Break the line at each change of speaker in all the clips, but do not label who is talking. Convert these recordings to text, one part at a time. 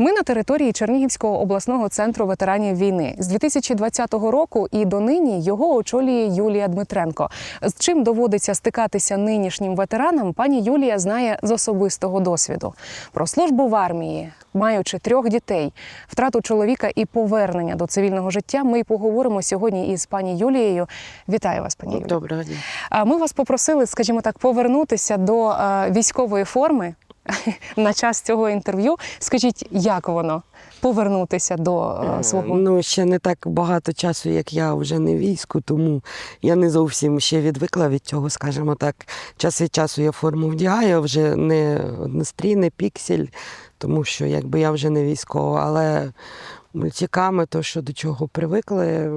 Ми на території Чернігівського обласного центру ветеранів війни з 2020 року і донині його очолює Юлія Дмитренко. З чим доводиться стикатися нинішнім ветеранам, пані Юлія знає з особистого досвіду. Про службу в армії, маючи трьох дітей, втрату чоловіка і повернення до цивільного життя. Ми й поговоримо сьогодні із пані Юлією. Вітаю вас, пані Юлія.
Доброго дня.
А Ми вас попросили, скажімо так, повернутися до е, військової форми на час цього інтерв'ю. Скажіть, як воно повернутися до е, свого
Ну, ще не так багато часу, як я вже не війську, тому я не зовсім ще відвикла від цього, скажімо так. Час від часу я форму вдягаю, вже не однострій, не піксель, тому що якби я вже не військова, але мультиками, то, що до чого привикли,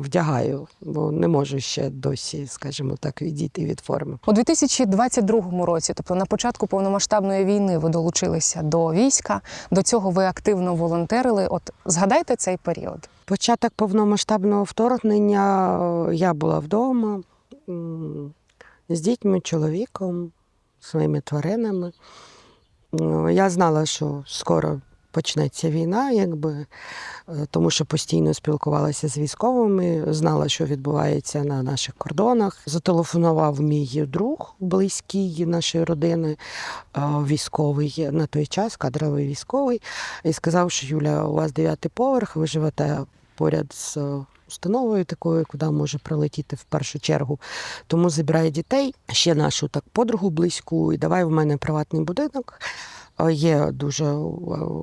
вдягаю, бо не можу ще досі, скажімо так, відійти від форми.
у 2022 році, тобто на початку повномасштабної війни, ви долучилися до війська. До цього ви активно волонтерили. От згадайте цей період.
Початок повномасштабного вторгнення е, я була вдома з дітьми, чоловіком, своїми тваринами. Е, Я знала, що скоро почнеться війна, якби, е, тому що постійно спілкувалася з військовими, знала, що відбувається на наших кордонах. Зателефонував мій друг, близький нашої родини, е, військовий на той час, кадровий військовий, і сказав, що Юля, у вас дев'ятий поверх, ви живете поряд з е, установою такою, куди може прилетіти в першу чергу. Тому забирай дітей, ще нашу так подругу близьку, і давай в мене приватний будинок. Є дуже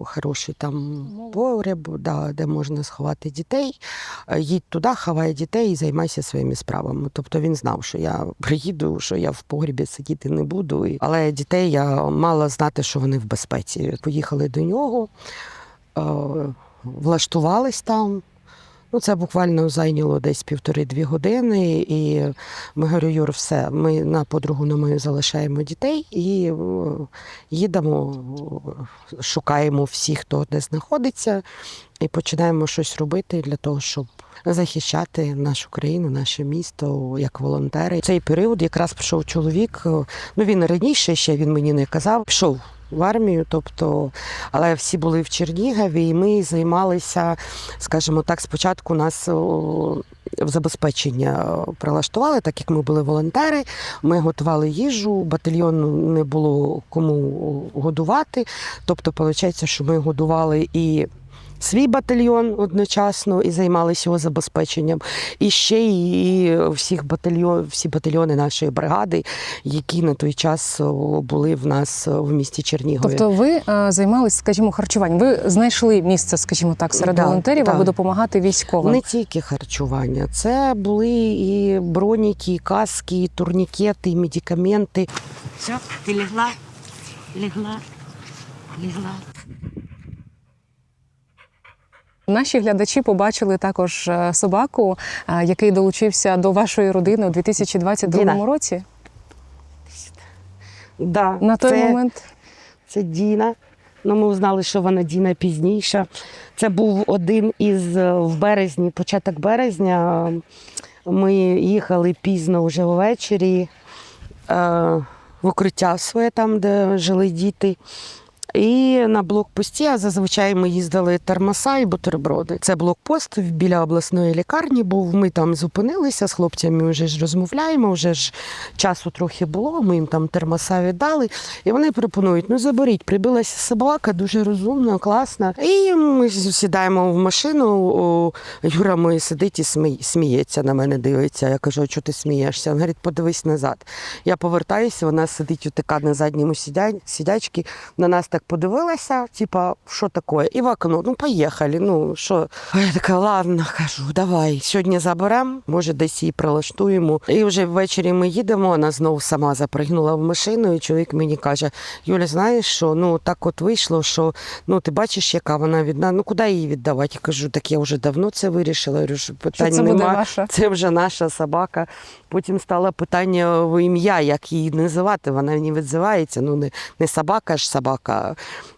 хороший там погреб, да, де можна сховати дітей. Е, Їдь туди, ховай дітей і займайся своїми справами. Тобто він знав, що я приїду, що я в погрібі сидіти не буду. Але дітей я мала знати, що вони в безпеці. Поїхали до нього, е, влаштувались там. Ну, це буквально зайняло десь півтори-дві години. І ми говорю, Юр, все, ми на подругу на мою залишаємо дітей і їдемо, шукаємо всіх, хто де знаходиться, і починаємо щось робити для того, щоб захищати нашу країну, наше місто як волонтери. Цей період якраз пішов чоловік. Ну він раніше ще він мені не казав, пішов. В армію, тобто, але всі були в Чернігові, і ми займалися, скажімо так, спочатку нас в забезпечення прилаштували, так як ми були волонтери. Ми готували їжу, батальйону не було кому годувати. Тобто, виходить, що ми годували і свій батальйон одночасно і займалися його забезпеченням. І ще і всіх батальйон, всі батальйони нашої бригади, які на той час були в нас в місті Чернігові.
Тобто, ви е, займалися, скажімо, харчуванням. Ви знайшли місце, скажімо так, серед
Да,
волонтерів,
да.
аби допомагати військовим.
Не тільки харчування, це були і броніки, і каски, і турнікети, і медикаменти.
Все, ти легла, легла, легла.
Наші глядачі побачили також е, собаку, е, який долучився до вашої родини у 2022
Діна.
році.
Да,
На той
це,
момент
це Діна. Ну, ми узнали, що вона Діна пізніше. Це був один із е, в березні, початок березня. Ми їхали пізно вже ввечері в укриття своє там, де жили діти. І на блокпості, а зазвичай ми їздили термоса і бутерброди. Це блокпост біля обласної лікарні був. Ми там зупинилися з хлопцями, вже ж розмовляємо, вже ж часу трохи було. Ми їм там термоса віддали. І вони пропонують: ну заберіть, прибилася собака, дуже розумна, класна. І ми сідаємо в машину. Юра мій сидить і сміється на мене, дивиться. Я кажу, чого ти смієшся? Він говорить, подивись назад. Я повертаюся, вона сидить утика на задньому сидя... сидячці, на нас так подивилася, типа, що таке? І в окно, ну поїхали. Ну що? А я така, ладно, кажу, давай. Сьогодні заберемо, може, десь її прилаштуємо. І вже ввечері ми їдемо. Вона знову сама запригнула в машину, і чоловік мені каже: Юля, знаєш що? Ну так от вийшло, що ну ти бачиш, яка вона відна. Ну куди її віддавати? Я кажу, так я вже давно це вирішила. Я говорю, що питань
це
нема.
ваша.
Це вже наша собака. Потім стало питання в ім'я, як її називати. Вона не відзивається. Ну не, не собака ж собака.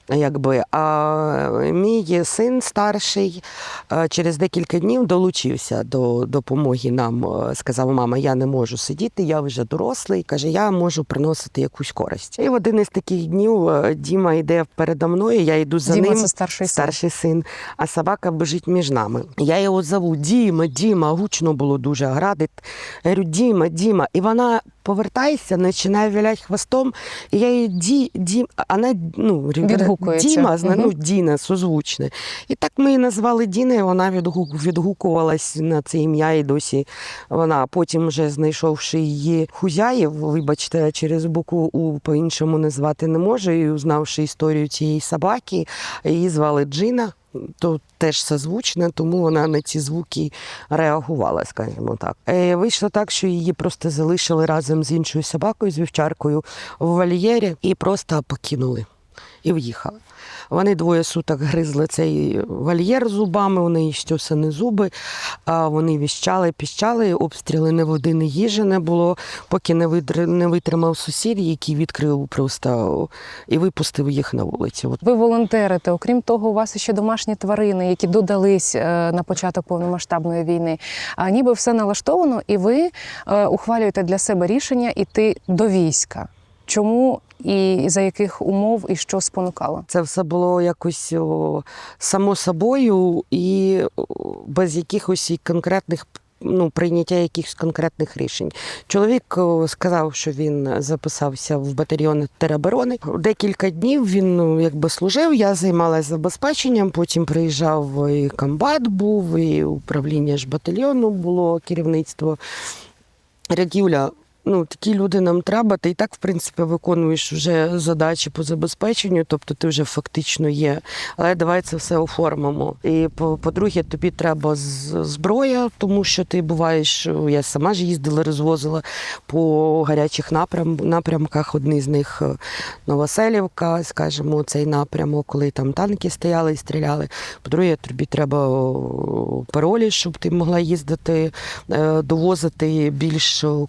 Якби, а мій син старший е, через декілька днів долучився до допомоги нам. Е, Сказав, мама, я не можу сидіти, я вже дорослий. Каже, я можу приносити якусь користь. І в один із таких днів е, Діма йде передо мною, я йду за
Діма
ним.
це старший
старший син, а собака біжить між нами. Я його зову Діма, Діма, гучно було дуже градить. Я говорю, Діма, Діма. І вона повертається, починає віляти хвостом, і я їй Ді, Дім, а вона ну. Діма, зна- ну, Діна, созвучне. І так ми її назвали Діна, і вона відгук, відгукувалась на це ім'я, і досі вона. Потім, вже знайшовши її хузяїв, вибачте, через букву У по-іншому назвати не можу, і узнавши історію цієї собаки, її звали Джина. То теж созвучне, тому вона на ці звуки реагувала, скажімо так. Е, вийшло так, що її просто залишили разом з іншою собакою, з вівчаркою в вольєрі і просто покинули і в'їхали. Вони двоє суток гризли цей вольєр зубами, у неї стьосані зуби, а вони віщали, піщали, обстріли не води, ні їжі не було, поки не, не витримав сусід, який відкрив просто і випустив їх на вулицю.
Ви волонтерите. Окрім того, у вас ще домашні тварини, які додались е, на початок повномасштабної війни. А ніби все налаштовано, і ви е, ухвалюєте для себе рішення йти до війська. Чому і за яких умов і що спонукало?
Це все було якось о, само собою і без якихось конкретних. Ну, прийняття якихось конкретних рішень. Чоловік сказав, що він записався в батальйон тероборони. Декілька днів він ну, якби служив. Я займалася забезпеченням. Потім приїжджав і комбат був, і управління ж батальйону було керівництво. Рядюля, ну такі люди нам треба. Ти і так, в принципі, виконуєш вже задачі по забезпеченню, тобто ти вже фактично є. Але давай це все оформимо. І по- по-друге, тобі треба зброя, тому що ти буваєш. Я сама ж їздила, розвозила по гарячих напрям, напрямках. Одний з них е, Новоселівка, скажімо, цей напрямок, коли там танки стояли і стріляли. По-друге, тобі треба паролі, щоб ти могла їздити, е, довозити більш о,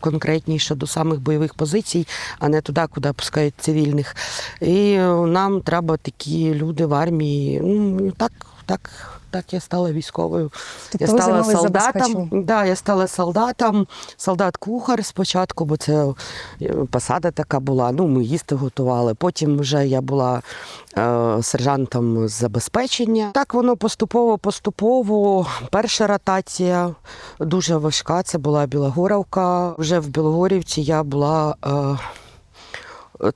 конкретніше до самих бойових позицій, а не туди, куди пускають цивільних. І е, нам треба такі люди в армії. Ну, так, так. Так, я стала військовою.
Тобто
я стала солдатом. Да, я стала солдатом, солдат-кухар спочатку, бо це е, посада така була. Ну, ми їсти готували. Потім вже я була е, сержантом з забезпечення. Так воно поступово, поступово. Перша ротація дуже важка. Це була Білогоровка. Вже в Білогорівці я була. Е,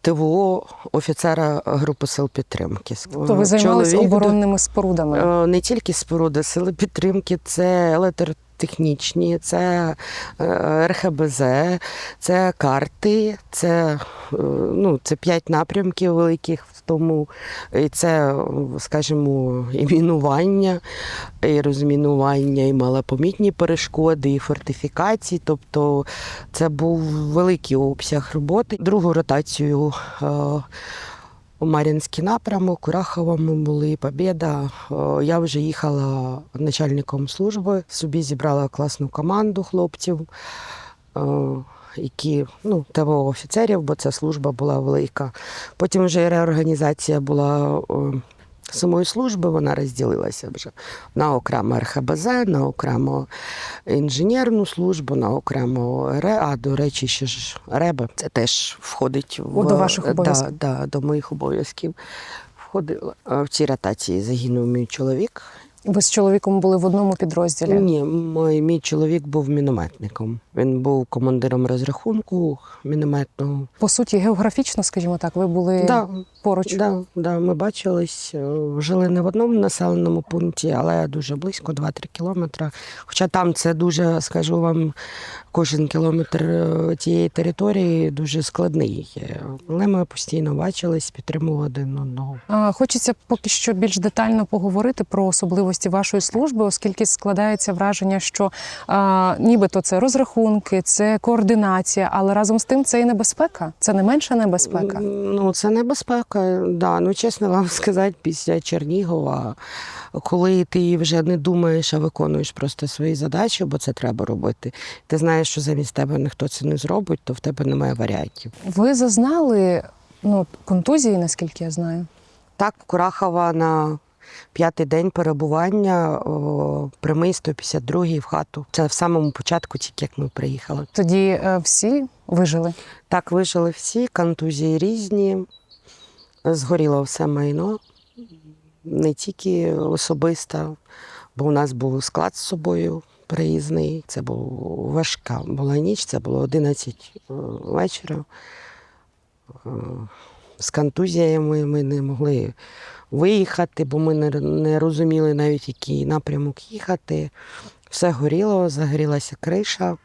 ТВО офіцера групи сил підтримки.
То ви займалися оборонними спорудами.
Е, Не тільки споруди, сили підтримки, це електротехнічні, це е, РХБЗ, це карти, це, е, ну, це п'ять напрямків великих в тому. І це, скажімо, і мінування, і розмінування, і малопомітні перешкоди, і фортифікації. Тобто це був великий обсяг роботи. Другу ротацію. Е, у Мар'їнський напрямок, Курахова ми були, Побєда. О, Я вже їхала начальником служби, собі зібрала класну команду хлопців, о, які ну, ТВО офіцерів, бо ця служба була велика. Потім вже реорганізація була. Самої служби вона розділилася вже на окремо РХБЗ, на окремо інженерну службу, на окремо РЕ, а до речі, ще ж РЕБ. Це теж входить в
О, до ваших обов'язків.
Да, да, до моїх обов'язків. Входила. В цій ротації загинув мій чоловік.
Ви з чоловіком були в одному підрозділі.
Ні, мій, мій чоловік був мінометником. Він був командиром розрахунку мінометного.
По суті, географічно, скажімо так, ви були
Да,
поруч.
да, да, ми бачились, е, жили не в одному населеному пункті, але дуже близько, 2-3 кілометри. Хоча там це дуже, скажу вам, кожен кілометр е, тієї території дуже складний. є. Але ми постійно бачились, підтримували один одного.
Хочеться поки що більш детально поговорити про особливості вашої служби, оскільки складається враження, що а, нібито це розрахунки, це координація, але разом з тим це і небезпека. Це не менша небезпека.
Ну, це небезпека. Да. Ну, чесно вам сказати, після Чернігова, коли ти вже не думаєш, а виконуєш просто свої задачі, бо це треба робити. Ти знаєш, що замість тебе ніхто це не зробить, то в тебе немає варіантів.
Ви зазнали ну, контузії, наскільки я знаю.
Так, Курахова на п'ятий день перебування о, прямий 152 в хату. Це в самому початку, тільки як ми приїхали.
Тоді е, всі вижили.
Так вижили всі, контузії різні, згоріло все майно, не тільки особисто, бо у нас був склад з собою приїзний. Це був важка була ніч, це було 11 е, вечора. З контузіями ми не могли виїхати, бо ми не, не розуміли навіть, який напрямок їхати. Все горіло, загорілася криша,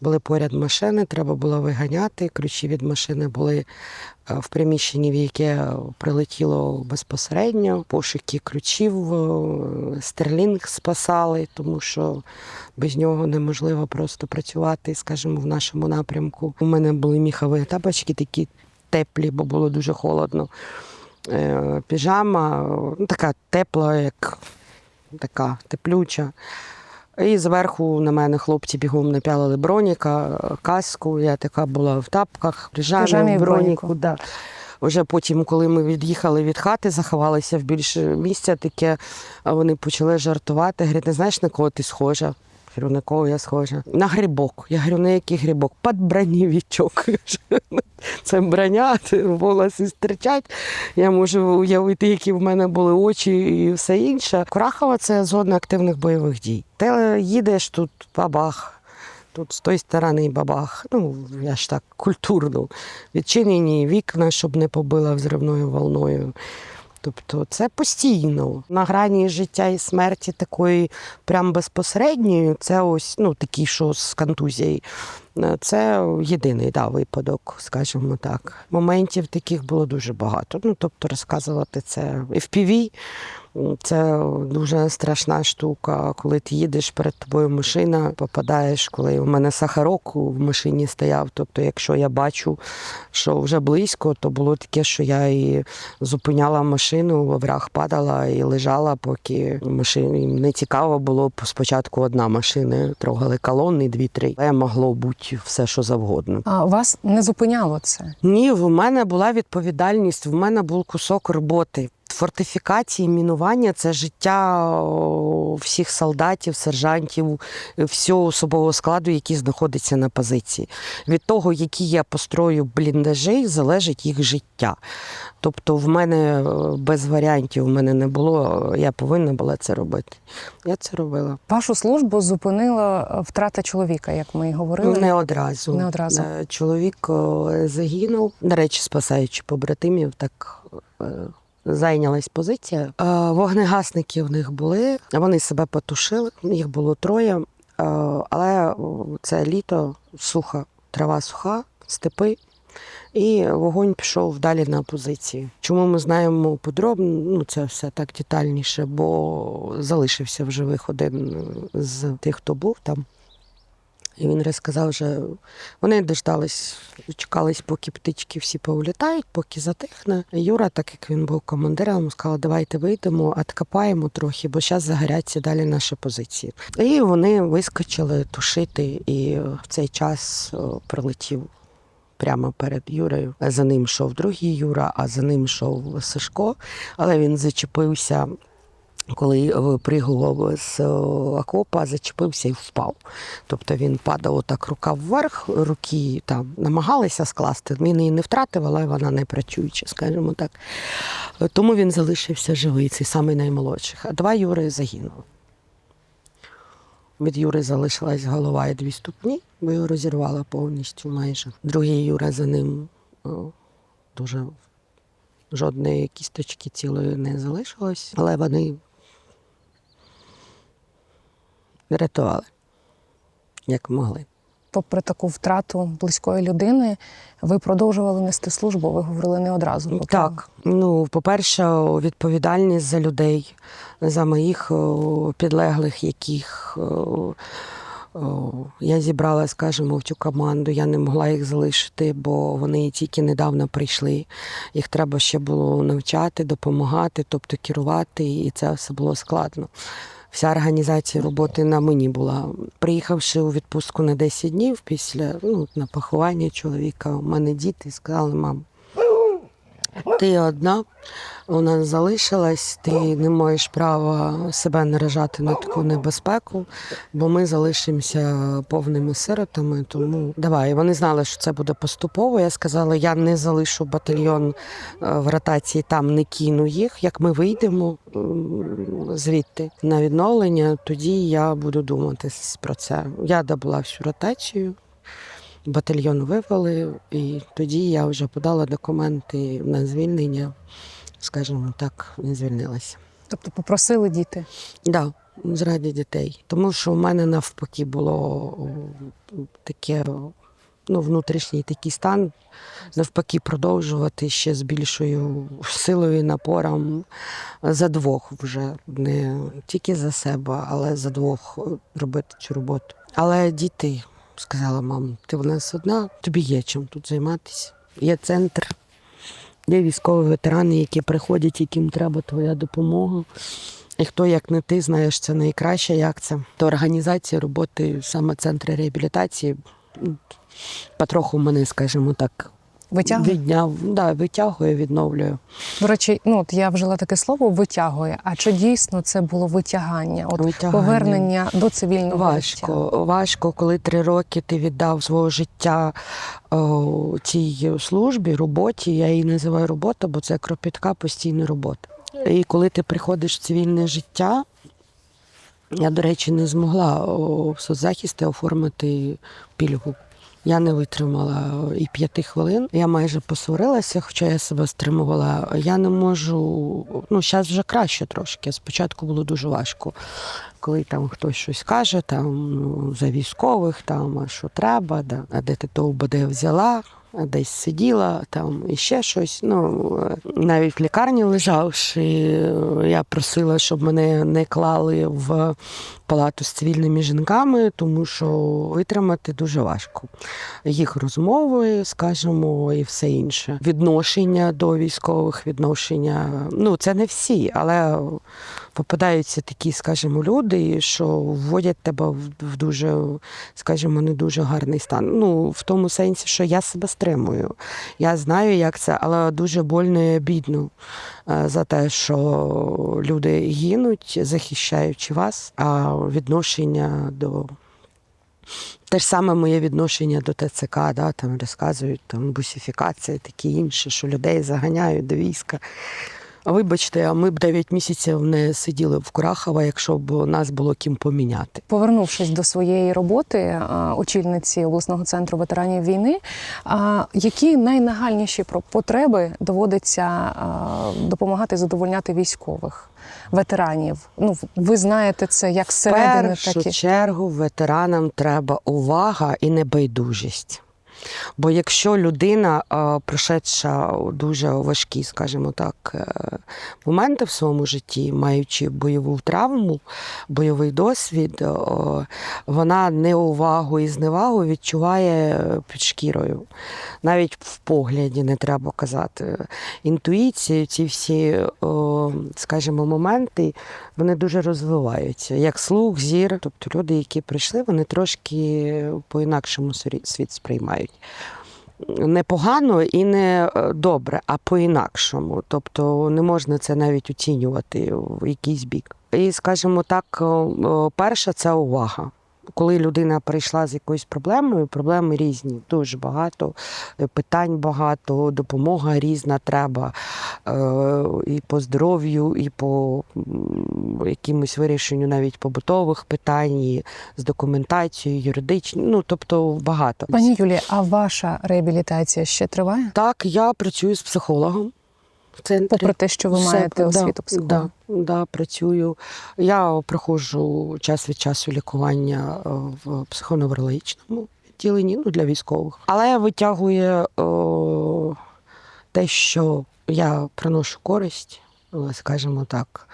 були поряд машини, треба було виганяти. Ключі від машини були е, в приміщенні, в яке прилетіло безпосередньо. Пошуки ключів, е, стерлінг спасали, тому що без нього неможливо просто працювати, скажімо, в нашому напрямку. У мене були міхові тапочки такі теплі, бо було дуже холодно. Е, Піжама ну, така тепла, як така теплюча. І зверху на мене хлопці бігом напялили броніка, каску. Я така була в тапках,
Піжамі
піжамі, в
в броніку.
броніку. Да. Вже потім, коли ми від'їхали від хати, заховалися в більше місця таке, вони почали жартувати. Говорять, не знаєш, на кого ти схожа? Говорю, на кого я схожа? На грибок. Я говорю, на який грибок? Під бронєвічок. Це броня, волоси стирчать. Я можу уявити, які в мене були очі і все інше. Курахова це зона активних бойових дій. Ти їдеш тут бабах. Тут з тої сторони бабах. Ну, я ж так культурно. Відчинені вікна, щоб не побила взривною волною. Тобто це постійно. На грані життя і смерті такої прям безпосередньої, це ось ну, такий, що з контузією. Е, Це єдиний да, випадок, скажімо так. Моментів таких було дуже багато. Ну, тобто розказувати це FPV, м, це дуже страшна штука. Коли ти їдеш перед тобою машина, попадаєш, коли у мене сахарок в машині стояв. Тобто, якщо я бачу, що вже близько, то було таке, що я і зупиняла машину, в овраг падала і лежала, поки машині не цікаво було. Спочатку одна машина, трогали колони, дві-три. Але могло бути все, що завгодно.
А вас не зупиняло це?
Ні, в мене була відповідальність, в мене був кусок роботи. Фортифікації, мінування це життя всіх солдатів, сержантів, всього особового складу, який знаходиться на позиції. Від того, які я построю бліндажі, залежить їх життя. Тобто, в мене е, без варіантів в мене не було. Я повинна була це робити. Я це робила.
Вашу службу зупинила е, втрата чоловіка, як ми і говорили.
Не одразу.
Не одразу.
Е, Чоловік загинув. До речі, спасаючи побратимів, так зайнялась позиція. Е, Вогнегасники в них були, вони себе потушили, їх було троє. Е, Але це літо сухо, трава суха, степи. І вогонь пішов далі на позиції. Чому ми знаємо подробно? Ну це все так детальніше, бо залишився в живих один з тих, хто був там. І він розказав, що вони дождались, чекались, поки птички всі повлітають, поки затихне. Юра, так як він був командиром, сказав, давайте вийдемо, откопаємо трохи, бо зараз загоряться далі наші позиції. І вони вискочили тушити, і в цей час прилетів прямо перед Юрею. За ним йшов другий Юра, а за ним йшов Сашко, але він зачепився. Коли випригував з окопа, зачепився і впав. Тобто він падав отак рука вверх, руки там намагалися скласти. Він її не втратив, але вона не працююча, скажімо так. Тому він залишився живий, цей самий наймолодших. А два Юри загинули. Від Юри залишилась голова і дві ступні, бо його розірвала повністю майже. Другий Юра за ним дуже жодної кісточки цілої не залишилось, але вони рятували, як могли.
Попри таку втрату близької людини, ви продовжували нести службу. Ви говорили не одразу. поки-
Так, ну, по-перше, відповідальність за людей, за моїх підлеглих, яких я зібрала, скажімо, в цю команду. Я не могла їх залишити, бо вони тільки недавно прийшли. Їх треба ще було навчати, допомагати, тобто керувати, і це все було складно. Вся організація роботи на мені була. Приїхавши у відпустку на 10 днів після ну, на поховання чоловіка, у мене діти сказали, мам, Ти одна, вона залишилась, ти не маєш права себе наражати на таку небезпеку, бо ми залишимося повними сиротами. Тому давай. Вони знали, що це буде поступово. Я сказала, я не залишу батальйон е, в ротації, там не кину їх. Як ми вийдемо звідти на відновлення, тоді я буду думати про це. Я добула всю ротацію. Батальйон вивели, і тоді я вже подала документи на звільнення, скажімо так, не звільнилася.
Тобто попросили діти.
Да, заради дітей. Тому що в мене навпаки було таке ну, внутрішній такий стан, навпаки, продовжувати ще з більшою силою і напором за двох вже не тільки за себе, але за двох робити цю роботу. Але діти сказала, мам, ти в нас одна, тобі є чим тут займатися. Є центр, є військові ветерани, які приходять, яким треба твоя допомога. І хто, як не ти, знаєш, це найкраще, як це. То організація роботи саме центру реабілітації потроху мене, скажімо так,
Витягує.
відняв, да, витягує, відновлює.
До речі, ну от я вжила таке слово витягує. А чи дійсно це було витягання? От
Витягання.
повернення до цивільного
Важко,
життя?
важко, коли три роки ти віддав свого життя о, цій службі, роботі. Я її називаю робота, бо це кропітка постійна робота. І коли ти приходиш в цивільне життя, я, до речі, не змогла в соцзахисті оформити пільгу. Я не витримала і п'яти хвилин. Я майже посварилася, хоча я себе стримувала. Я не можу. Ну, зараз вже краще трошки. Спочатку було дуже важко, коли там хтось щось каже, там ну, за військових, там а що треба, да. а де ти то УБД взяла. Десь сиділа там і ще щось. Ну е, навіть в лікарні лежавши, е, я просила, щоб мене не клали в палату з цивільними жінками, тому що витримати дуже важко. Їх розмови, скажімо, і все інше. Відношення до військових, відношення. Ну, це не всі, але попадаються такі, скажімо, люди, що вводять тебе в, дуже, скажімо, не дуже гарний стан. Ну, в тому сенсі, що я себе стримую. Я знаю, як це, але дуже больно і бідно за те, що люди гинуть, захищаючи вас, а відношення до. Те ж саме моє відношення до ТЦК, да, там розказують там бусифікація, такі інше, що людей заганяють до війська. Вибачте, а ми б 9 місяців не сиділи в Курахова, якщо б нас було ким поміняти.
Повернувшись до своєї роботи очільниці обласного центру ветеранів війни, які найнагальніші потреби доводиться допомагати задовольняти військових ветеранів? Ну ви знаєте це як
першу
так і
чергу ветеранам треба увага і небайдужість. Бо якщо людина, е, пройшедша дуже важкі, скажімо так, е, моменти в своєму житті, маючи бойову травму, бойовий досвід, е, вона неувагу і зневагу відчуває під шкірою. Навіть в погляді не треба казати. Інтуїцію, ці всі, скажімо, моменти, вони дуже розвиваються. Як слух, зір. Тобто люди, які прийшли, вони трошки по-інакшому світ сприймають. Не погано і не е, добре, а по-інакшому. Тобто не можна це навіть оцінювати в якийсь бік. І, скажімо так, о, це увага. Коли людина прийшла з якоюсь проблемою, проблеми різні, дуже багато, е, питань багато, допомога різна треба е, і по здоров'ю, і по якимось вирішенню навіть побутових питань, і з документацією, юридичною, ну тобто багато.
пані Юлія, а ваша реабілітація ще триває?
Так, я працюю з психологом. В центрі.
Попри те, що ви
Все,
маєте
да,
освіту психолога?
Да, да, працюю. Я проходжу час від часу лікування е, в психоневрологічному відділенні ну, для військових. Але витягує о, те, що я приношу користь, е, скажімо так,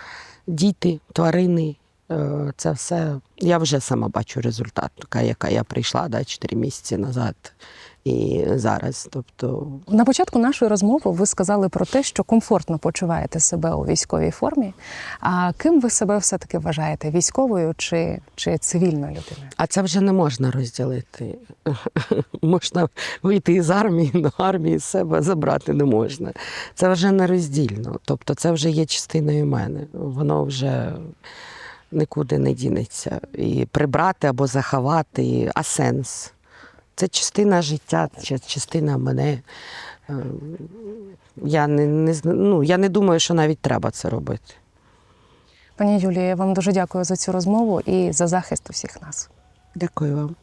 діти, тварини, Е, Це все. Я вже сама бачу результат, така, яка я прийшла да, 4 місяці назад і зараз. Тобто,
На початку нашої розмови ви сказали про те, що комфортно почуваєте себе у військовій формі. А ким ви себе все-таки вважаєте? Військовою чи, чи цивільною людиною?
а це вже не можна розділити. можна вийти із армії, але армії себе забрати не можна. Це вже не роздільно. Тобто, це вже є частиною мене. Воно вже нікуди не дінеться. І прибрати або заховати, а сенс. Це частина життя, частина мене. Е, Я не, не, ну, я не думаю, що навіть треба це робити.
Пані Юлія, я вам дуже дякую за цю розмову і за захист усіх нас.
Дякую вам.